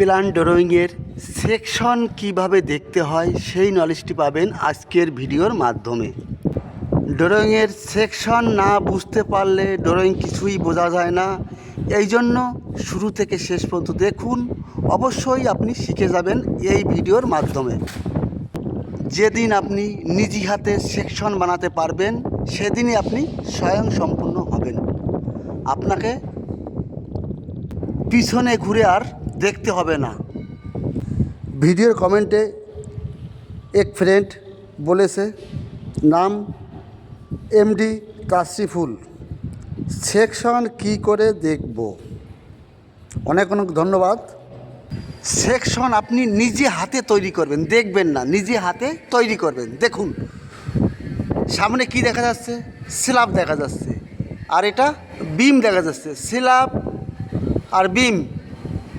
Plan ড্রয়িংয়ের section কীভাবে দেখতে হয় সেই নলেজটি পাবেন আজকের ভিডিওর মাধ্যমে। ড্রয়িংয়ের সেকশন না বুঝতে পারলে ড্রয়িং কিছুই বোঝা যায় না। এই জন্য শুরু থেকে শেষ পর্যন্ত দেখুন, অবশ্যই আপনি শিখে যাবেন এই ভিডিওর মাধ্যমে। যেদিন আপনি নিজি হাতে সেকশন বানাতে পারবেন, সেদিনই আপনি স্বয়ং সম্পূর্ণ হবেন। আপনাকে পিছনে ঘুরে আর দেখতে হবে না। ভিডিওর কমেন্টে এক ফ্রেন্ড বলেছে, নাম এমডি কাশিফুল। সেকশন কি করে দেখব? অনেক অনেক ধন্যবাদ। সেকশন আপনি নিজে হাতে তৈরি করবেন, দেখবেন না, নিজে হাতে তৈরি করবেন। দেখুন, সামনে কি দেখা যাচ্ছে? স্ল্যাব দেখা যাচ্ছে। আর এটা বিম দেখা যাচ্ছে, স্ল্যাব আর বিম।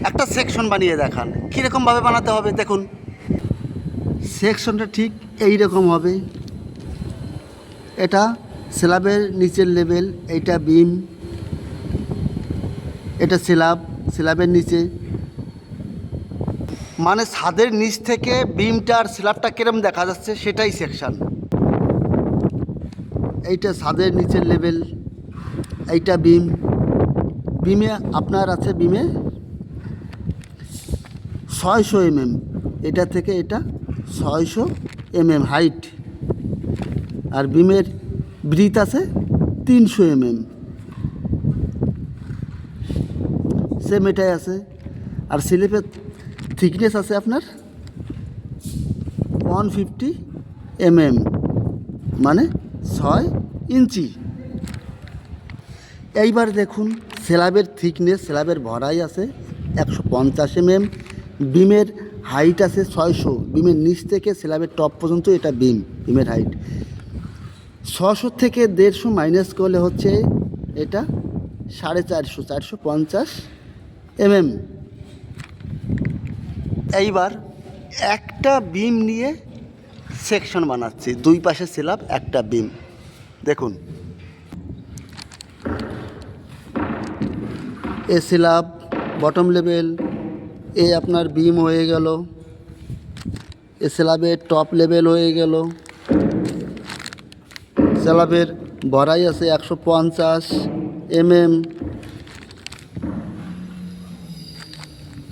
একটা সেকশন বানিয়ে দেখান। কীরকমভাবে বানাতে হবে দেখুন। সেকশনটা ঠিক এই রকম হবে। এটা স্ল্যাবের নিচের লেভেল এইটা বিম এটা স্ল্যাব স্ল্যাবের নিচে। মানে ছাদের নিচ থেকে বিমটা আর স্ল্যাবটা কিরম দেখা যাচ্ছে সেটাই সেকশন এইটা ছাদের নিচের লেভেল এইটা বিম বিমে আপনার আছে বিমে ছয়শো এমএম। এটা থেকে এটা ছয়শো এমএম হাইট। আর বিমের ব্রিথ আছে তিনশো এমএম। সেম এটাই আছে। আর স্লিপের থিকনেস আছে আপনার ওয়ান ফিফটি এমএম মানে ছয় ইঞ্চি। এইবার দেখুন, স্ল্যাবের থিকনেস, স্ল্যাবের ভরাই আছে একশো পঞ্চাশ এমএম। বিমের হাইট আছে ছয়শো। বিমের নিচ থেকে স্ল্যাবের টপ পর্যন্ত এটা বিম, বিমের হাইট ছশো থেকে দেড়শো মাইনাস করলে হচ্ছে এটা সাড়ে চারশো চারশো পঞ্চাশ এমএম এইবার একটা বিম নিয়ে সেকশন বানাচ্ছি। দুই পাশে স্ল্যাব একটা বিম। দেখুন। এ স্ল্যাব বটম লেভেল এ আপনার বিম হয়ে গেল, এ স্ল্যাবের টপ লেভেল হয়ে গেল। স্ল্যাবের বড়াই আছে একশো পঞ্চাশ এমএম।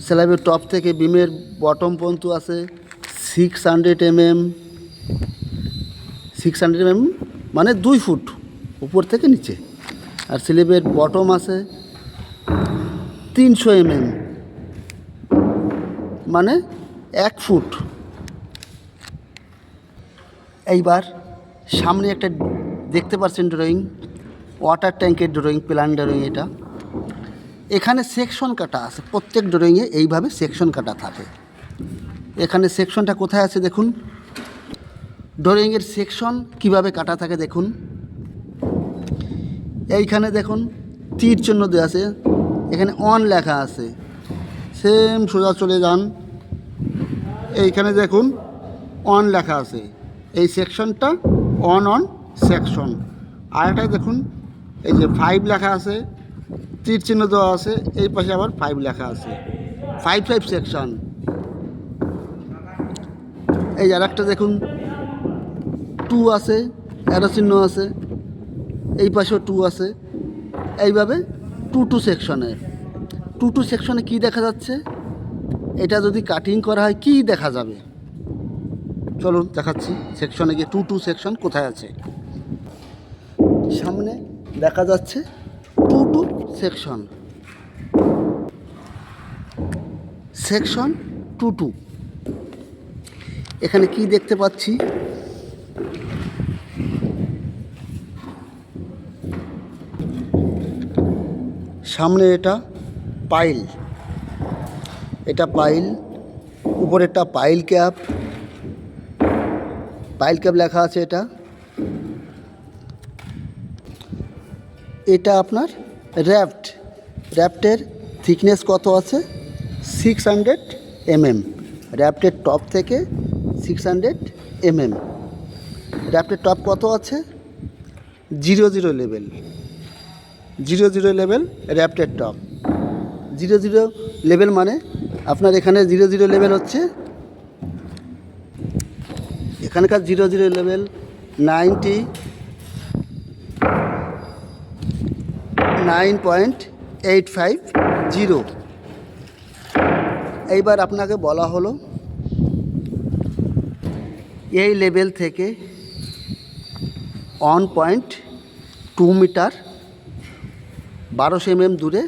স্ল্যাবের টপ থেকে বিমের বটম পর্যন্ত আছে six hundred mm. Six hundred mm মানে দুই ফুট উপর থেকে নিচে। আর স্ল্যাবের বটম আছে তিনশো এমএম। মানে এক ফুট। এইবার সামনে একটা দেখতে পাচ্ছেন ড্রয়িং ওয়াটার ট্যাঙ্কের ড্রয়িং প্ল্যান ড্রয়িং এটা। এখানে সেকশন কাটা আছে, প্রত্যেক ড্রয়িংয়ে এইভাবে সেকশন কাটা থাকে। এখানে সেকশনটা কোথায় আছে দেখুন। ড্রয়িংয়ের সেকশন কীভাবে কাটা থাকে দেখুন। এইখানে দেখুন, তীর চিহ্ন দেওয়া আছে। এখানে অন লেখা আছে। সেম সোজা চলে যান। এইখানে দেখুন অন লেখা আছে। এই সেকশনটা অন অন সেকশন আরেকটাই দেখুন, এই যে ফাইভ লেখা আছে, তীর চিহ্ন দেওয়া আছে, এই পাশে আবার ফাইভ লেখা আছে। ফাইভ ফাইভ সেকশন এই আর একটা দেখুন টু আছে অ্যারো চিহ্ন আছে, এই পাশেও টু আছে। এইভাবে টু টু সেকশনে টু টু সেকশনে কি দেখা যাচ্ছে? এটা যদি কাটিং করা হয়, কি দেখা যাবে? চলুন দেখাচ্ছি সেকশনে গিয়ে টু টু সেকশন কোথায় আছে? সামনে দেখা যাচ্ছে two two section section two two এখানে কি দেখতে পাচ্ছি? সামনে এটা পাইল এটা পাইল উপরেরটা পাইল ক্যাপ পাইল ক্যাপ লেখা আছে এটা। এটা আপনার র্যাফট র্যাফটের থিকনেস কত আছে? সিক্স হান্ড্রেড এমএম র্যাফটের টপ থেকে সিক্স হান্ড্রেড এমএম র্যাফটের টপ কত আছে? Zero zero level zero zero level র্যাফটের top zero zero level মানে আপনার এখানে জিরো জিরো লেভেল হচ্ছে। এখানকার zero zero level ninety nine point eight five zero এইবার আপনাকে বলা হলো, এই লেভেল থেকে ওয়ান পয়েন্ট টু মিটার বারোশো এমএম দূরে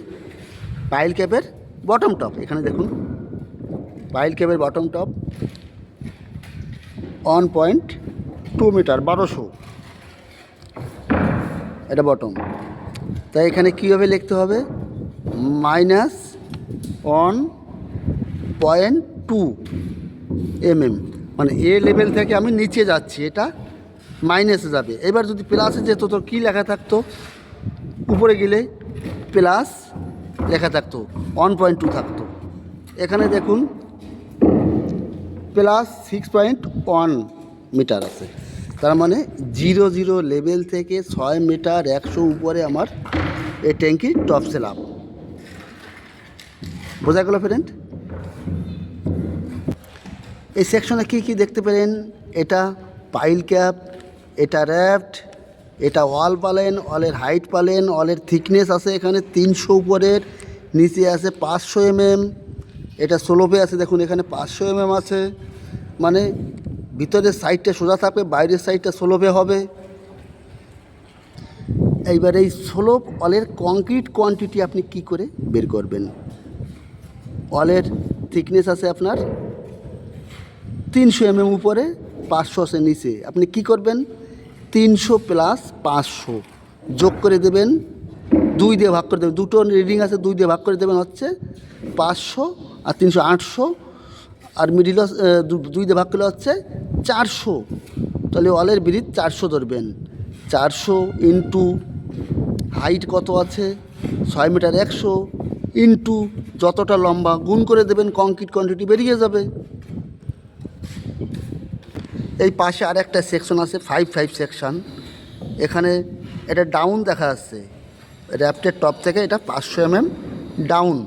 পাইল ক্যাপের বটম টপ এখানে দেখুন। Pile ক্যাপের bottom top one point two metre বারোশো। এটা বটম তাই এখানে কীভাবে লিখতে হবে? Minus one point two mm মানে এ লেভেল থেকে আমি নিচে যাচ্ছি, এটা মাইনাসে যাবে। এবার যদি প্লাসে যেত, তো কী লেখা থাকতো? উপরে গেলে প্লাস লেখা থাকতো ওয়ান পয়েন্ট টু থাকতো। এখানে দেখুন plus six point one metre আছে। তার মানে জিরো জিরো লেভেল থেকে ছয় মিটার একশো উপরে আমার এই ট্যাঙ্কি টপ সেলাপ বোঝা গেল ফ্রেন্ড এই সেকশনে কি কি দেখতে পেলেন? এটা পাইল ক্যাপ এটা র্যাফট এটা ওয়াল পালেন ওয়ালের হাইট পালেন ওয়ালের থিকনেস আছে এখানে তিনশো উপরের, নিচে আছে পাঁচশো এমএম এটা ষোলোপে আছে, দেখুন, এখানে পাঁচশো এমএম আছে। মানে ভিতরের সাইডটা সোজা থাকবে, বাইরের সাইডটা ষোলোপে হবে। এইবার এই ষোলোপ অলের কংক্রিট কোয়ান্টিটি আপনি কি করে বের করবেন? অলের থিকনেস আছে আপনার তিনশো এমএম উপরে, পাঁচশো আছে নিচে। আপনি কি করবেন? তিনশো প্লাস পাঁচশো। যোগ করে দেবেন, দুই দিয়ে ভাগ করে দেবেন। দুটো রিডিং আছে, দুই দিয়ে ভাগ করে দেবেন হচ্ছে পাঁচশো আর তিনশো আটশো। আর মিডিল দুই দিয়ে ভাগ করলে হচ্ছে চারশো। তাহলে ওয়ালের ব্রিজ চারশো ধরবেন। চারশো ইন্টু হাইট কত আছে? ছয় মিটার একশো ইন্টু যতটা লম্বা, গুণ করে দেবেন কংক্রিট কোয়ান্টিটি বেরিয়ে যাবে। এই পাশে আর একটা সেকশন আছে ফাইভ ফাইভ সেকশন এখানে এটা ডাউন দেখা যাচ্ছে। র্যাপটের টপ থেকে এটা পাঁচশো এমএম ডাউন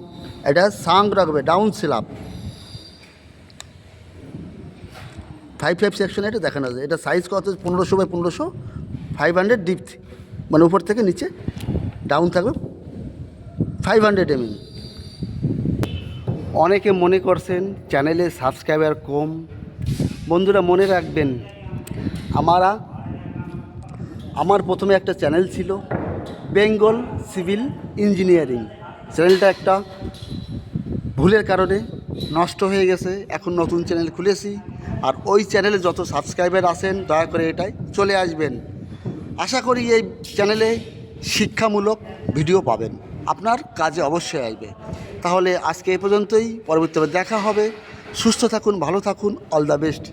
এটা সাং রাখবে ডাউন সিলাপ ফাইভ ফাইভ সেকশনে এটা দেখানো যায় এটা সাইজ কত পনেরোশো বাই পনেরোশো ফাইভ হান্ড্রেড ডিপ মানে উপর থেকে নিচে ডাউন থাকবে ফাইভ হান্ড্রেড এমএম অনেকে মনে করছেন চ্যানেলে সাবস্ক্রাইবার কম। বন্ধুরা, মনে রাখবেন, আমারা, আমার প্রথমে একটা চ্যানেল ছিল বেঙ্গল সিভিল ইঞ্জিনিয়ারিং চ্যানেলটা একটা ভুলের কারণে নষ্ট হয়ে গেছে। এখন নতুন চ্যানেল খুলেছি। আর ওই চ্যানেলে যত সাবস্ক্রাইবার আছেন, দয়া করে এটাই চলে আসবেন। আশা করি এই চ্যানেলে শিক্ষামূলক ভিডিও পাবেন। আপনার কাজে অবশ্যই আসবে। তাহলে আজকে এ পর্যন্তই। পরবর্তীতে দেখা হবে। সুস্থ থাকুন, ভালো থাকুন। All the best.